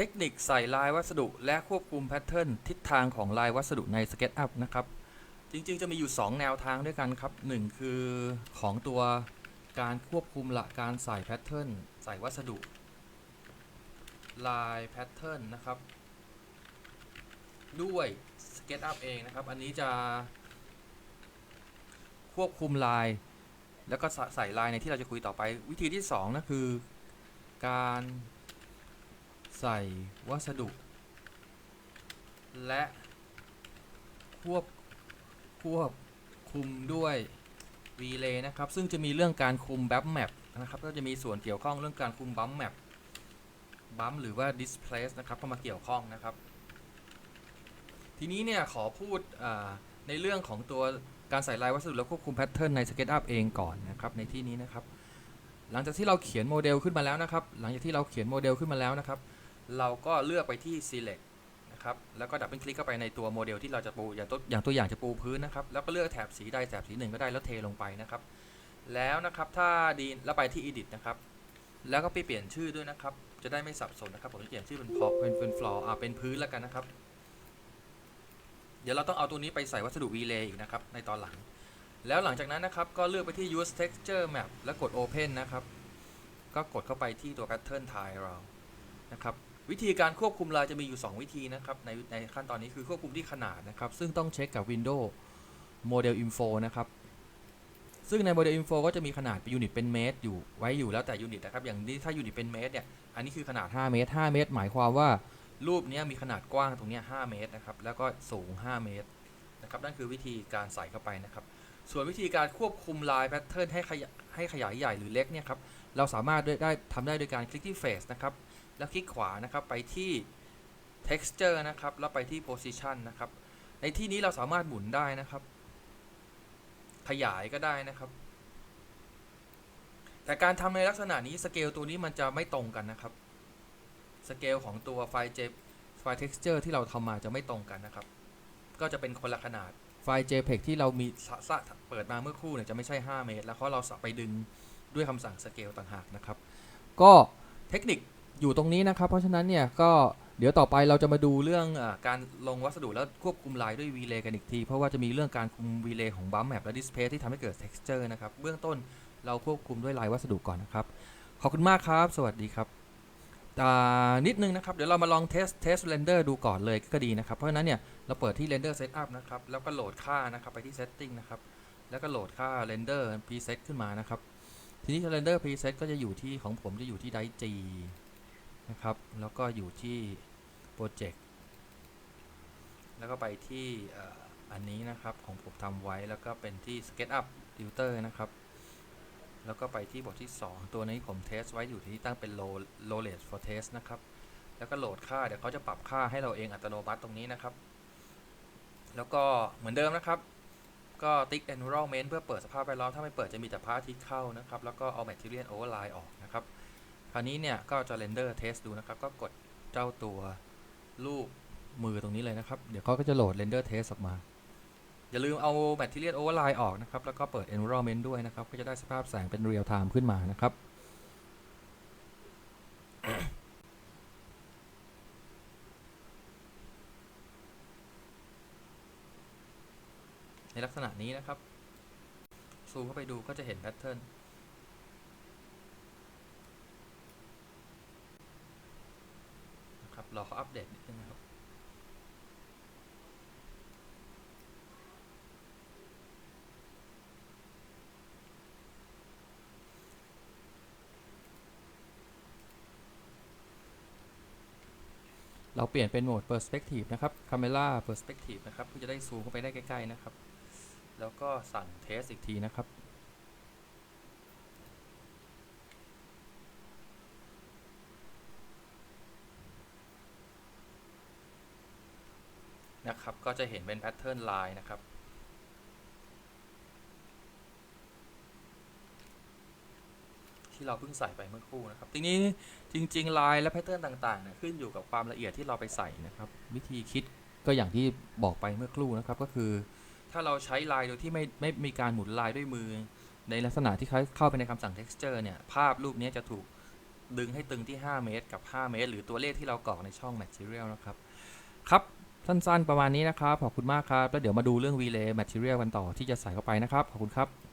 เทคนิคใส่ลายวัสดุและควบคุมแพทเทิร์นทิศทางของลายวัสดุใน SketchUp นะครับ จริงๆ จะมีอยู่ 2 แนวทางด้วยกันครับ 1 คือของตัวการควบคุมละการใส่แพทเทิร์นใส่วัสดุ ลายแพทเทิร์นนะครับ ด้วย SketchUp เองนะครับ อันนี้จะ ควบคุมลาย แล้วก็ใส่ใส่ลายในที่เราจะคุยต่อไป วิธีที่2นะคือการ ใส่วัสดุ และควบควบคุมด้วย Relay นะครับ ซึ่งจะมีเรื่องการคุมบัมแมปนะครับ ก็จะมีส่วนเกี่ยวข้องเรื่องการคุมบัมแมปบัมหรือว่า displace นะครับเข้ามาเกี่ยวข้องนะครับ ทีนี้เนี่ยขอพูดในเรื่องของตัวการใส่ลายวัสดุและควบคุมแพทเทิร์นใน SketchUp เองก่อนนะครับในที่นี้นะครับ หลังจากที่เราเขียนโมเดลขึ้นมาแล้วนะครับ หลังจากที่เราเขียนโมเดลขึ้นมาแล้วนะครับ เราก็เลือกไปที่ select นะครับ แล้วก็ดับเบิลคลิกเข้าไปในตัวโมเดลที่เราจะปู อย่างตัวอย่างตัวอย่างจะปูพื้นนะครับ แล้วก็เลือกแถบสีใดแถบสีหนึ่งก็ได้แล้วเทลงไปนะครับ แล้วนะครับถ้าดีแล้วไปที่ edit นะครับ แล้วก็ไปเปลี่ยนชื่อด้วยนะครับ จะได้ไม่สับสนนะครับ ผมจะเปลี่ยนชื่อเป็นพอเป็นเป็น floor อ่าเป็นพื้นแล้วกันนะครับ เดี๋ยวเราต้องเอาตัวนี้ไปใส่วัสดุ relay อีกนะครับในตอนหลัง แล้วหลังจากนั้นนะครับก็เลือกไปที่ use texture map แล้วกด open นะครับ ก็กดเข้าไปที่ตัว pattern tile เรานะครับ วิธีการควบคุมลายจะมีอยู่ 2 วิธีนะครับ ในในขั้นตอนนี้คือควบคุมที่ขนาดนะครับ ซึ่งต้องเช็คกับ Windows Model Info นะครับ ซึ่งใน Model Info ก็จะมีขนาดเป็นยูนิตเป็นเมตรอยู่ไว้อยู่แล้วแต่ยูนิตนะครับ อย่างนี้ถ้ายูนิตเป็นเมตรเนี่ย อันนี้คือขนาด 5 เมตร 5 เมตร หมายความว่ารูปนี้มีขนาดกว้างตรงนี้5เมตรนะครับ แล้วก็สูง 5 เมตรนะครับ นั่นคือวิธีการใส่เข้าไปนะครับ ส่วนวิธีการควบคุมลายแพทเทิร์นให้ขยายให้ขยายใหญ่หรือเล็กเนี่ยครับ เราสามารถได้ทำได้โดยการคลิกที่ Face นะครับ แล้วคลิกขวานะครับไปที่ texture นะครับ แล้วไปที่ position นะครับ ในที่นี้เราสามารถหมุนได้นะครับ ขยายก็ได้นะครับ แต่การทำในลักษณะนี้สเกลตัวนี้มันจะไม่ตรงกันนะครับ สเกลของตัวไฟล์ J ไฟล์ texture ที่เราทำมาจะไม่ตรงกันนะครับ ก็จะเป็นคนละขนาดไฟล์ JPEG ที่เรามีสะเปิดมาเมื่อครู่เนี่ยจะไม่ใช่ 5 เมตร แล้วเพราะเราไปดึงด้วยคำสั่งสเกลต่างหากนะครับ ก็เทคนิค อยู่ตรงนี้นะครับ เพราะฉะนั้นเนี่ยก็เดี๋ยวต่อไปเราจะมาดูเรื่องอการลงวัสดุแล้วควบคุมลายด้วย Relay กันอีกที เพราะว่าจะมีเรื่องการคุม Relay ของ Bump Map และ Display ที่ทำให้เกิด Texture นะครับ เบื้องต้นเราควบคุมด้วยลายวัสดุก่อนนะครับ ขอบคุณมากครับ สวัสดีครับอ่นิดนึงนะครับ เดี๋ยวเรามาลองเทสเทสเรนเดอร์ดูก่อนเลยก็ดีนะครับ เพราะฉะนั้นเนี่ยเราเปิดที่ Render Setup นะครับ แล้วก็โหลดค่านะครับไปที่ Setting นะครับ แล้วก็โหลดค่า Render Preset ขึ้นมานะครับ ทีนี้ Render Preset ก็จะอยู่ที่ของผมจะอยู่ที่ Drive G นะครับ แล้วก็อยู่ที่ Project แล้วก็ไปที่อ,อันนี้นะครับของผมทำไว้แล้วก็เป็นที่ SketchUp Tutor นะครับ แล้วก็ไปที่บทที่ 2 ตัวนี้ผมเทสไว้อยู่ที่ตั้งเป็น low low rate for test นะครับ แล้วก็โหลดค่าเดี๋ยวเขาจะปรับค่าให้เราเองอัตโนมัติตรงนี้นะครับ แล้วก็เหมือนเดิมนะครับ ก็ติ๊ก environment เพื่อเปิดสภาพแวดล้อมถ้าไม่เปิดจะมีแต่พระอาทิตย์เข้านะครับ แล้วก็เอา material overlay ออกนะครับ คราวนี้เนี่ยก็จะ render test ดูนะครับ ก็กดเจ้าตัวรูปมือตรงนี้เลยนะครับ เดี๋ยวเขาก็จะโหลด render test ออกมา อย่าลืมเอา material overlay ออกนะครับ แล้วก็เปิด environment ด้วยนะครับ ก็จะได้สภาพแสงเป็น real time ขึ้นมานะครับในลักษณะนี้นะครับ ซูมเข้าไปดูก็จะเห็นแพทเทิร์นนะค รับรอเขาอัปเดตนิดนึงนะครับเราเปลี่ยนเป็นโหมด perspective นะครับ camera perspective นะครับเพื่อจะได้ซูมเข้าไปได้ใกล้ ๆ นะครับ แล้วก็สั่งเทสอีกทีนะครับ นะครับ ก็จะเห็นเป็นแพทเทิร์นไลน์นะครับ ที่เราเพิ่งใส่ไปเมื่อครู่นะครับ ทีนี้จริงๆลายและแพทเทิร์นต่างๆเนี่ยขึ้นอยู่กับความละเอียดที่เราไปใส่นะครับ วิธีคิดก็อย่างที่บอกไปเมื่อครู่นะครับก็คือ ถ้าเราใช้ลายโดยที่ไม่ไม่มีการหมุนลายด้วยมือ ในลักษณะที่เขาเข้าไปในคำสั่ง texture เนี่ยภาพรูปนี้จะถูกดึงให้ตึงที่ 5 เมตร กับ 5 เมตร หรือตัวเลขที่เรากรอกในช่อง material นะครับ ครับ สั้นๆ ประมาณนี้นะครับ ขอบคุณมากครับ แล้วเดี๋ยวมาดูเรื่อง relay material กันต่อที่จะใส่เข้าไปนะครับ ขอบคุณครับ